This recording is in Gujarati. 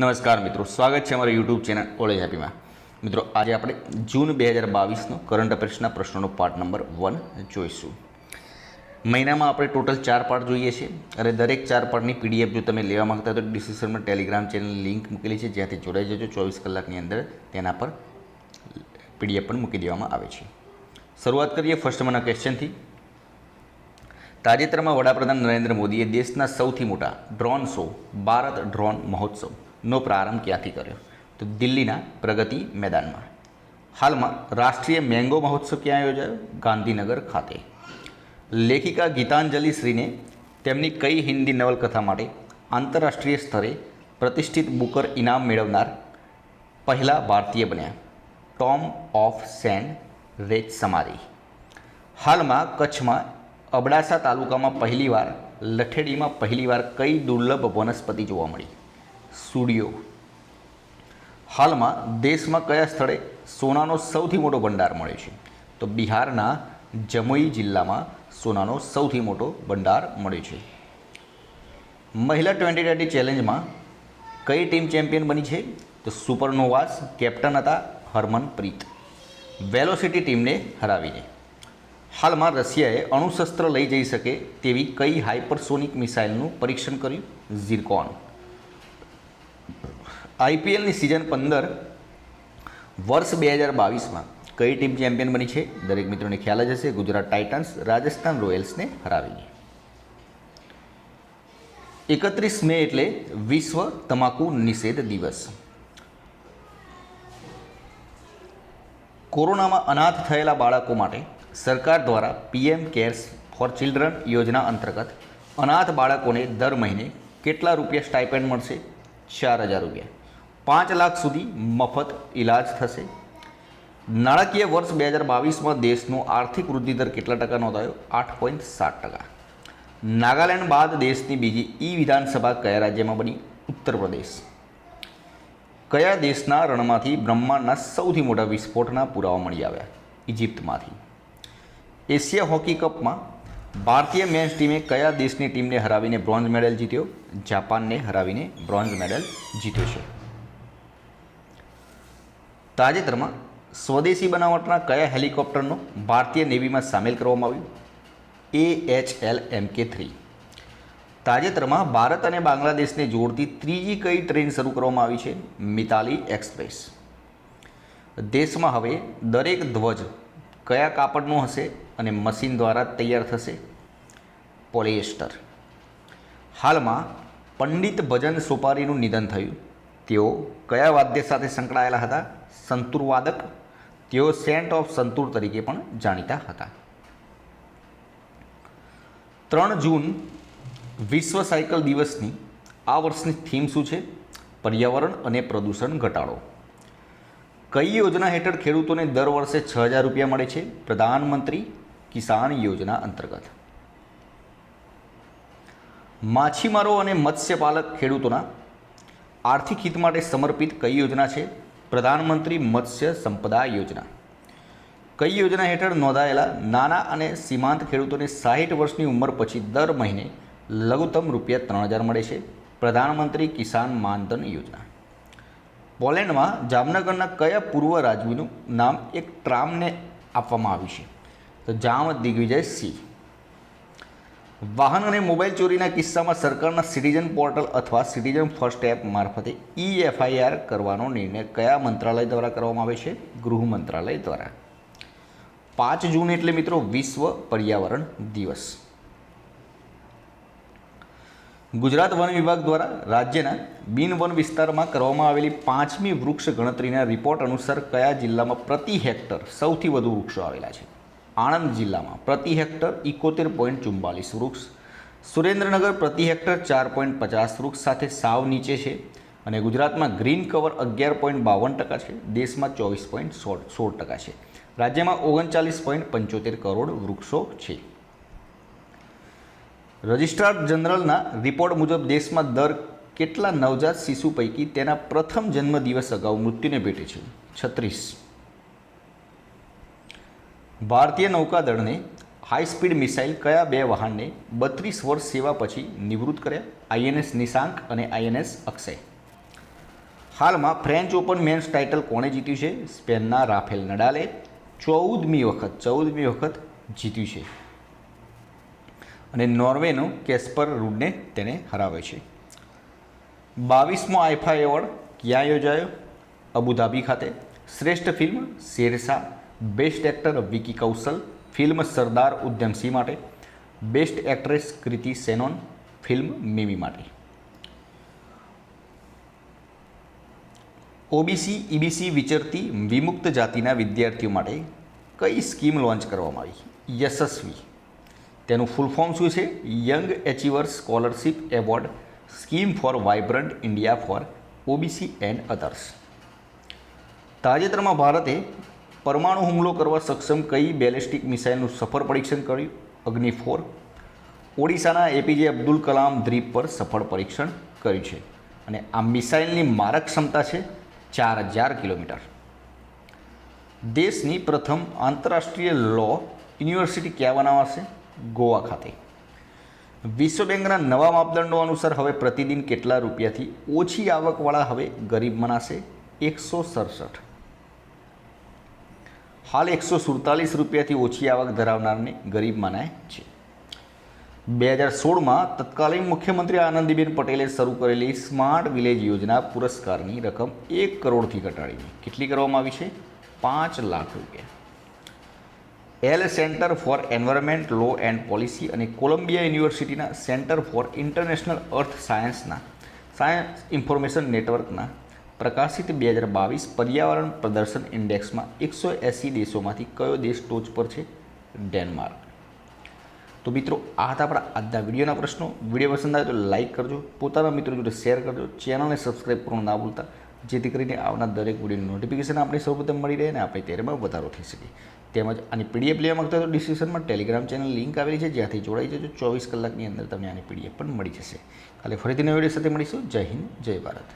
નમસ્કાર મિત્રો, સ્વાગત છે અમારા યુટ્યુબ ચેનલ ઓલેજ હેપીમાં મિત્રો, આજે આપણે જૂન બે હજાર બાવીસનો કરંટ અફેર્સના પ્રશ્નોનો પાર્ટ નંબર વન જોઈશું. મહિનામાં આપણે ટોટલ ચાર પાર્ટ જોઈએ છે અને દરેક ચાર પાર્ટની પીડીએફ જો તમે લેવા માંગતા હોય તો ડિસ્ક્રિપ્શનમાં ટેલિગ્રામ ચેનલ લિંક મૂકેલી છે. જ્યાંથી જોડાઈ જજો. ચોવીસ કલાકની અંદર તેના પર પીડીએફ પણ મૂકી દેવામાં આવે છે. શરૂઆત કરીએ ફર્સ્ટ મના ક્વેશ્ચનથી તાજેતરમાં વડાપ્રધાન નરેન્દ્ર મોદીએ દેશના સૌથી મોટા ડ્રોન શો ભારત ડ્રોન મહોત્સવનો પ્રારંભ ક્યાંથી કર્યો? તો દિલ્હીના પ્રગતિ મેદાનમાં. હાલમાં રાષ્ટ્રીય મેંગો મહોત્સવ ક્યાં યોજાયો? ગાંધીનગર ખાતે. લેખિકા ગીતાંજલિ શ્રીને તેમની કઈ હિન્દી નવલકથા માટે આંતરરાષ્ટ્રીય સ્તરે પ્રતિષ્ઠિત બુકર ઇનામ મેળવનાર પહેલા ભારતીય બન્યા? ટોમ ઓફ સેન્ડ રેચ સમાધિ. હાલમાં કચ્છમાં અબડાસા તાલુકામાં પહેલીવાર, લઠેડીમાં પહેલીવાર કઈ દુર્લભ વનસ્પતિ જોવા મળી? સુડિયો હાલમાં દેશમાં કયા સ્થળે સોનાનો સૌથી મોટો ભંડાર મળે છે? તો બિહારના જમુઈ જિલ્લામાં સોનાનો સૌથી મોટો ભંડાર મળે છે. મહિલા ટ્વેન્ટી ટ્વેન્ટી ચેલેન્જમાં કઈ ટીમ ચેમ્પિયન બની છે? તો સુપરનોવાસ કેપ્ટન હતા હરમનપ્રીત. વેલોસિટી ટીમને હરાવીને. હાલમાં રશિયાએ અણુશસ્ત્ર લઈ જઈ શકે તેવી કઈ હાઇપરસોનિક મિસાઇલનું પરીક્ષણ કર્યું? ઝિરકોન. આઈપીએલની સિઝન પંદર વર્ષ બે હજાર બાવીસમાં કઈ ટીમ ચેમ્પિયન બની છે? દરેક મિત્રોને ખ્યાલ જ હશે, ગુજરાત ટાઇટન્સ રાજસ્થાન રોયલ્સને હરાવીને એકત્રીસ મે એટલે વિશ્વ તમાકુ નિષેધ દિવસ. કોરોનામાં અનાથ થયેલા બાળકો માટે સરકાર દ્વારા પીએમ કેર્સ ફોર ચિલ્ડ્રન યોજના અંતર્ગત અનાથ બાળકોને દર મહિને કેટલા રૂપિયા સ્ટાઇપેન્ડ મળશે? ચાર હજાર રૂપિયા. પાંચ લાખ સુધી મફત ઇલાજ થશે. નાણાકીય વર્ષ બે હજાર બાવીસમાં દેશનો આર્થિક વૃદ્ધિ દર કેટલા ટકા નોંધાયો? આઠ પોઈન્ટ સાત ટકા. નાગાલેન્ડ બાદ દેશની બીજી ઈ વિધાનસભા કયા રાજ્યમાં બની? ઉત્તર પ્રદેશ. કયા દેશના રણમાંથી બ્રહ્માંડના સૌથી મોટા વિસ્ફોટના પુરાવા મળી આવ્યા? ઇજિપ્તમાંથી એશિયા હોકી કપમાં ભારતીય મેન્સ ટીમે કયા દેશની ટીમને હરાવીને બ્રોન્ઝ મેડલ જીત્યો? જાપાનને હરાવીને બ્રોન્ઝ મેડલ જીત્યો છે. તાજેતરમાં સ્વદેશી બનાવટના કયા હેલિકોપ્ટરનો ભારતીય નેવીમાં સામેલ કરવામાં આવ્યું? એ એચ એલ એમ કે થ્રી તાજેતરમાં ભારત અને બાંગ્લાદેશને જોડતી ત્રીજી કઈ ટ્રેન શરૂ કરવામાં આવી છે? મિતાલી એક્સપ્રેસ. દેશમાં હવે દરેક ધ્વજ કયા કાપડનો હશે અને મશીન દ્વારા તૈયાર થશે? પોલિએસ્ટર. હાલમાં પંડિત ભજન સોપારીનું નિધન થયું. તેઓ કયા વાદ્ય સાથે સંકળાયેલા હતા? સંતુરવાદક? તેઓ સેન્ટ ઓફ સંતૂર તરીકે પણ જાણીતા હતા. ત્રણ જૂન વિશ્વ સાયકલ દિવસની આ વર્ષની થીમ શું છે? પર્યાવરણ અને પ્રદૂષણ ઘટાડો. કઈ યોજના હેઠળ ખેડૂતોને દર વર્ષે છ હજાર રૂપિયા મળે છે? પ્રધાનમંત્રી કિસાન યોજના અંતર્ગત. માછીમારો અને મત્સ્યપાલક ખેડૂતોના આર્થિક હિત માટે સમર્પિત કઈ યોજના છે? પ્રધાનમંત્રી મત્સ્ય સંપદા યોજના. કઈ યોજના હેઠળ નોંધાયેલા નાના અને સીમાંત ખેડૂતોને સાહીઠ વર્ષની ઉંમર પછી દર મહિને લઘુત્તમ રૂપિયા ત્રણ હજાર મળે છે? પ્રધાનમંત્રી કિસાન માનધન યોજના. પોલેન્ડમાં જામનગરના કયા પૂર્વ રાજવીનું નામ એક ટ્રામને આપવામાં આવ્યું છે? તો જામ દિગ્વિજય સિંહ. વાહન અને મોબાઈલ ચોરીના કિસ્સામાં સરકારના સિટીઝન પોર્ટલ અથવા સિટીઝન ફર્સ્ટ એપ મારફતે ઈ એફઆઈઆર કરવાનો નિર્ણય કયા મંત્રાલય દ્વારા કરવામાં આવે છે? ગૃહ મંત્રાલય દ્વારા. પાંચ જૂન એટલે મિત્રો વિશ્વ પર્યાવરણ દિવસ. ગુજરાત વન વિભાગ દ્વારા રાજ્યના બિન વન વિસ્તારમાં કરવામાં આવેલી પાંચમી વૃક્ષ ગણતરીના રિપોર્ટ અનુસાર કયા જિલ્લામાં પ્રતિ હેક્ટર સૌથી વધુ વૃક્ષો આવેલા છે? આણંદ જિલ્લામાં પ્રતિ હેક્ટર ઇકોતેર પોઈન્ટ ચુમ્બાલીસ વૃક્ષ, સુરેન્દ્રનગર પ્રતિ હેક્ટર ચાર પોઈન્ટ પચાસ વૃક્ષ સાથે સાવ નીચે છે અને ગુજરાતમાં ગ્રીન કવર અગિયાર પોઈન્ટ બાવન ટકા છે, દેશમાં ચોવીસ પોઈન્ટ સોળ સોળ ટકા છે. રાજ્યમાં ઓગણચાલીસ પોઈન્ટ પંચોતેર કરોડ વૃક્ષો છે. રજિસ્ટ્રાર જનરલના રિપોર્ટ મુજબ દેશમાં દર કેટલા નવજાત શિશુ પૈકી તેના પ્રથમ જન્મદિવસ અગાઉ મૃત્યુને ભેટે છે? છત્રીસ. ભારતીય નૌકાદળને હાઈ સ્પીડ મિસાઇલ કયા બે વાહનને બત્રીસ વર્ષ સેવા પછી નિવૃત્ત કર્યા? આઈએનએસ નિશાંક અને આઈએનએસ અક્ષય. હાલમાં ફ્રેન્ચ ઓપન મેન્સ ટાઇટલ કોણે જીત્યું છે? સ્પેનના રાફેલ નડાલે ચૌદમી વખત ચૌદમી વખત જીત્યું છે. અને નોર્વેનો કેસ્પર રૂડને તેને હરાવે છે. બાવીસમો આઈફા એવોર્ડ ક્યાં યોજાયો? અબુધાબી ખાતે. શ્રેષ્ઠ film Shershaah best actor Vicky Kaushal, film Sardar Udham Singh માટે, best actress Kriti Sanon, film Mimi માટે. ઓબીસી, ઈબીસી વિચરતી વિમુક્ત જાતિના વિદ્યાર્થીઓ માટે કઈ સ્કીમ લોન્ચ કરવામાં આવી? યશસ્વી. તેનું ફૂલ ફોર્મ શું છે? Young achiever scholarship award, scheme for vibrant India for OBC and others. તાજેતરમાં ભારતે પરમાણુ હુમલો કરવા સક્ષમ કઈ બેલેસ્ટિક મિસાઇલનું સફળ પરીક્ષણ કર્યું? અગ્નિ ફોર. ઓડિશાના એપીજે અબ્દુલ કલામ દ્વીપ પર સફળ પરીક્ષણ કર્યું છે. અને આ મિસાઇલની મારક ક્ષમતા છે ચાર હજાર કિલોમીટર. દેશની પ્રથમ આંતરરાષ્ટ્રીય લો યુનિવર્સિટી ક્યાં બનાવાશે ગોવા ખાતે. વિશ્વ બેંકના નવા માપદંડો અનુસાર હવે પ્રતિદિન કેટલા રૂપિયાથી ઓછી આવકવાળા હવે ગરીબ મનાશે? એકસો સડસઠ. હાલ એકસો સુડતાલીસ રૂપિયાથી ઓછી આવક ધરાવનારને ગરીબ મનાય છે. બે હજાર સોળમાં તત્કાલીન મુખ્યમંત્રી આનંદીબેન પટેલે શરૂ કરેલી સ્માર્ટ વિલેજ યોજના પુરસ્કારની રકમ એક કરોડથી ઘટાડીને કેટલી કરવામાં આવી છે? પાંચ લાખ રૂપિયા. Yale centre for environment, law and policy અને કોલંબિયા યુનિવર્સિટીના સેન્ટર ફોર ઇન્ટરનેશનલ અર્થ સાયન્સના સાયન્સ ઇન્ફોર્મેશન નેટવર્કના પ્રકાશિત બે હજાર બાવીસ પર્યાવરણ પ્રદર્શન ઇન્ડેક્સમાં એકસો એંસી દેશોમાંથી કયો દેશ ટોચ પર છે? ડેનમાર્ક. તો મિત્રો, આ હતા આપણા આજના વિડીયોના પ્રશ્નો. વીડિયો પસંદ આવે તો લાઇક કરજો, પોતાના મિત્રો જોડે શેર કરજો, ચેનલને સબસ્ક્રાઈબ કરવાનું ના ભૂલતા, જેથી કરીને આવનાર દરેક વિડીયોની નોટિફિકેશન આપણે સૌપ્રથમ મળી રહે અને આપણે તેરમાં વધારો થઈ શકે. તેમજ આની પીડીએફ લેવા માંગતા તો ડિસ્ક્રિપ્શનમાં ટેલિગ્રામ ચેનલ લિંક આવેલી છે, જ્યાંથી જોડાઈ જજો. ચોવીસ કલાકની અંદર તમને આની પીડીએફ પણ મળી જશે. કાલે ફરીથી નવી વીડિયો સાથે મળીશું. જય હિન્દ, જય ભારત.